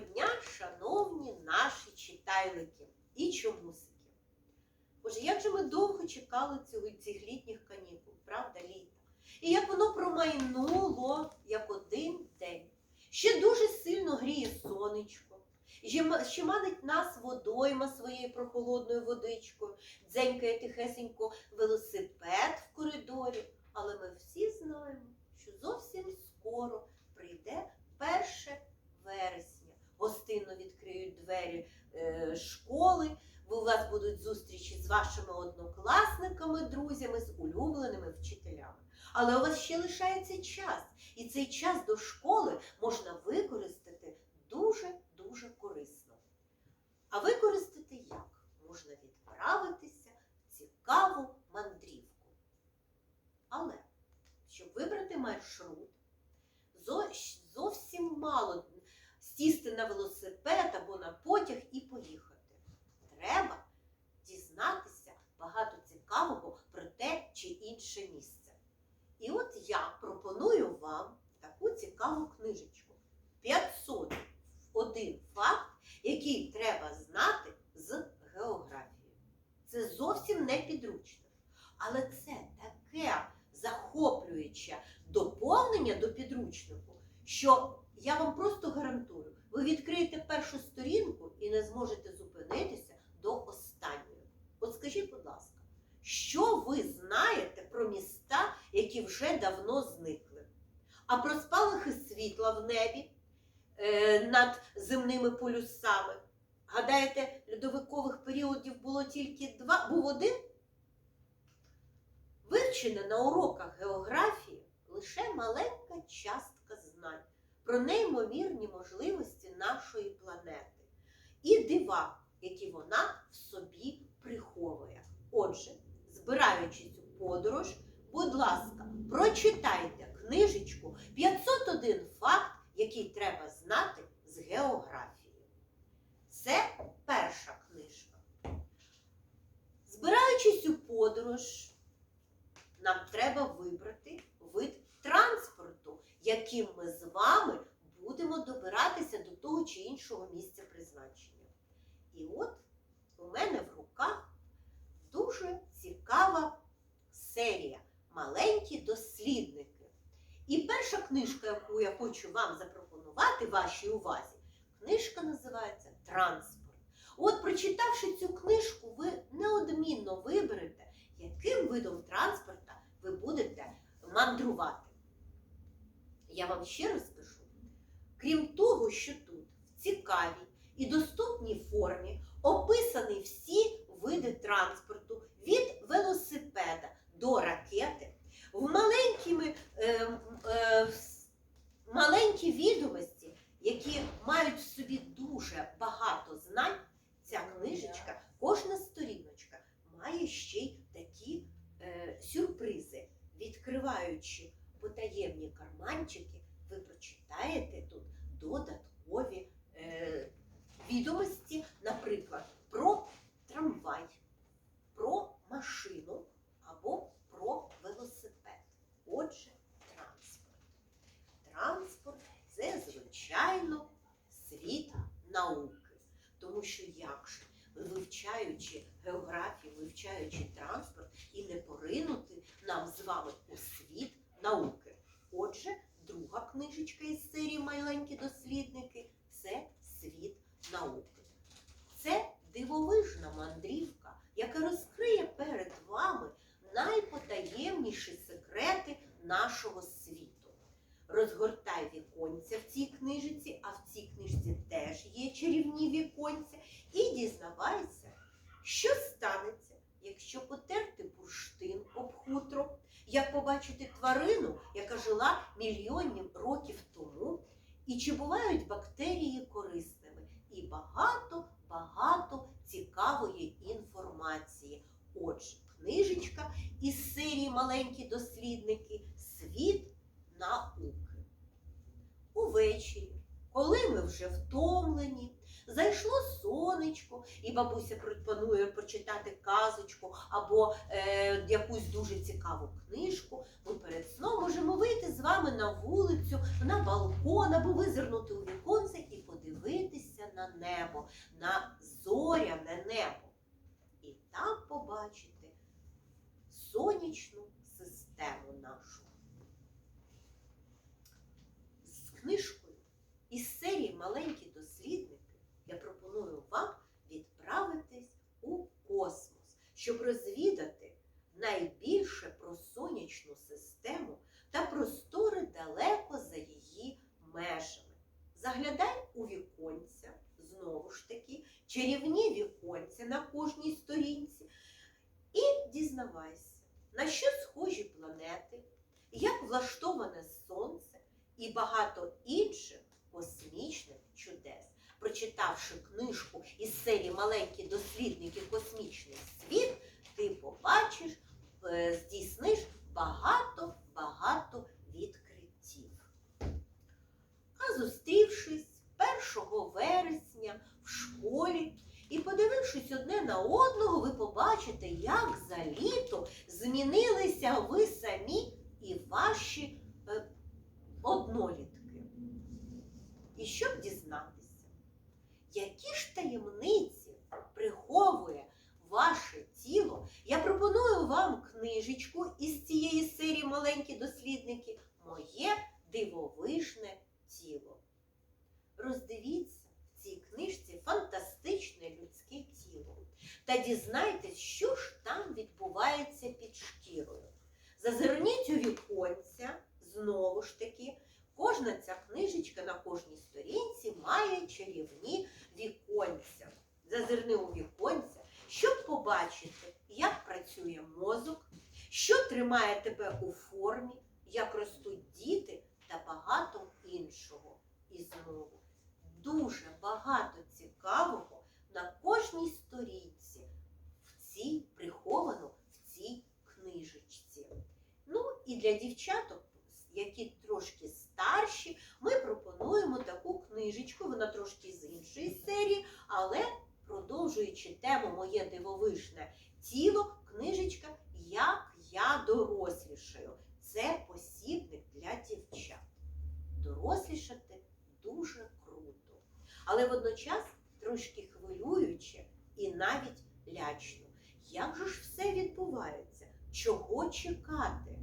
дня, шановні наші читайлики і чомусики. Боже, як же ми довго чекали цього, цих літніх канікул, правда, літа? І як воно промайнуло, як один день. Ще дуже сильно гріє сонечко, ще ма- манить нас водойма своєю прохолодною водичкою, дзенькає тихесенько велосипед в коридорі. Але ми всі знаємо, що зовсім скоро прийде 1 вересня. Гостинно відкриють двері е, школи. У вас будуть зустрічі з вашими однокласниками, друзями, з улюбленими вчителями. Але у вас ще лишається час, і цей час до школи можна використати дуже-дуже корисно. А використати як? Можна відправитися в цікаву мандрівку. Але щоб вибрати маршрут, сісти на велосипед або на потяг і поїхати. Треба дізнатися багато цікавого про те чи інше місце. І от я пропоную вам таку цікаву книжечку. 501 факт, який треба знати з географії. Це зовсім не підручно. Але це таке захоплююче доповнення до підручнику, що я вам просто гарантую, ви відкриєте першу сторінку і не зможете зупинитися до останньої. От скажіть, будь ласка, що ви знаєте про міста, які вже давно зникли? А про спалахи світла в небі е, над земними полюсами? Гадаєте, льодовикових періодів було тільки два, був один? Вивчена на уроках географії лише маленька частка знань про неймовірні можливості нашої планети і дива, які вона в собі приховує. Отже, збираючи цю подорож, будь ласка, прочитайте книжечку 501 факт, який треба знати з географії. Це перша книжка. Збираючись у подорож, нам треба вибрати вид транспорту, яким ми з вами будемо добиратися до того чи іншого місця призначення. І от у мене в руках дуже цікава серія Маленькі дослідники. І перша книжка, яку я хочу вам запропонувати вашій увазі, книжка називається Транспорт. От, прочитавши цю книжку, ви неодмінно виберете, яким видом транспорта ви будете мандрувати. Я вам ще раз скажу, крім того, що тут в цікавій і доступній формі описані всі види транспорту від велосипеда до ракети, в маленькими, е, е, маленькі відомості, які мають в собі дуже багато знань, ця книжечка, кожна сторіночка має ще й такі е, сюрпризи. Відкриваючи потаємні карманчики, ви прочитаєте тут додаткові е, відомості, наприклад, про трамвай, про машину або про велосипед. Отже, транспорт. Транспорт це, звичайно, світ науки. Тому що як же, вивчаючи географію, вивчаючи транспорт, і не поринути нам з вами у світ науки. Отже, друга книжечка із серії Маленькі дослідники це світ науки. Це дивовижна мандрівка, яка розкриє перед вами найпотаємніші секрети нашого світу. Розгортай віконця в цій книжиці, а в цій книжці теж є чарівні віконця, і дізнавайся, що станеться, якщо потерти бурштин об хутро, як побачити тварину, яка жила мільйонів років тому, і чи бувають бактерії корисними, і багато-багато цікавої інформації. Отже, книжечка із серії Маленькі дослідники Світ науки. Увечері, коли ми вже втомлені, зайшло сонечко, і бабуся пропонує прочитати казочку або е, якусь дуже цікаву книжку, ми перед сном можемо вийти з вами на вулицю, на балкон або визирнути у віконце і подивитися на небо, на зоряне небо. І там побачите сонячну систему нашу. З книжкою із серії Маленькі дослідники я пропоную вам відправитись у космос, щоб розвідати найбільше про сонячну систему та простори далеко за її межами. Заглядай у віконця, знову ж таки, чарівні віконця на кожній сторінці, і дізнавайся, на що схожі планети, як влаштоване сонце і багато інших космічних чудес. Прочитавши книжку із серії Маленькі дослідники Космічний світ, ти побачиш, е, здійсниш багато-багато відкриттів. А зустрівшись 1 вересня в школі і подивившись одне на одного, ви побачите, як за літо змінилися ви самі і ваші е, однолітки. І щоб дізнатися, які ж таємниці приховує ваше тіло, я пропоную вам книжечку із цієї серії Маленькі дослідники Моє дивовижне тіло. Роздивіться в цій книжці фантастичне людське тіло та дізнайтесь, що ж там відбувається під шкірою. Зазирніть у віконця, знову ж таки, кожна ця книжечка на кожній сторінці має чарівні віконця. Зазирни у віконця, щоб побачити, як працює мозок, що тримає тебе у формі, як ростуть діти та багато іншого. І знову дуже багато цікавого на кожній сторінці в цій приховано в цій книжечці. Ну і для дівчаток, які трошки старші, ми пропонуємо таку книжечку, вона трошки з іншої серії, але продовжуючи тему Моє дивовижне тіло, книжечка Як я дорослішаю. Це посібник для дівчат. Дорослішати дуже круто, але водночас трошки хвилююче і навіть лячно. Як же ж все відбувається? Чого чекати?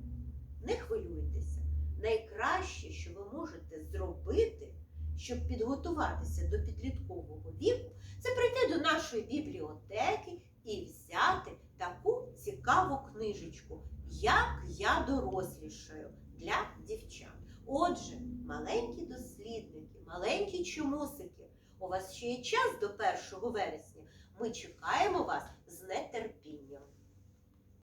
Не хвилюйтеся. Найкраще, що ви можете зробити, щоб підготуватися до підліткового віку, це прийти до нашої бібліотеки і взяти таку цікаву книжечку, як я дорослішаю для дівчат. Отже, маленькі дослідники, маленькі чомусики, у вас ще є час до 1 вересня. Ми чекаємо вас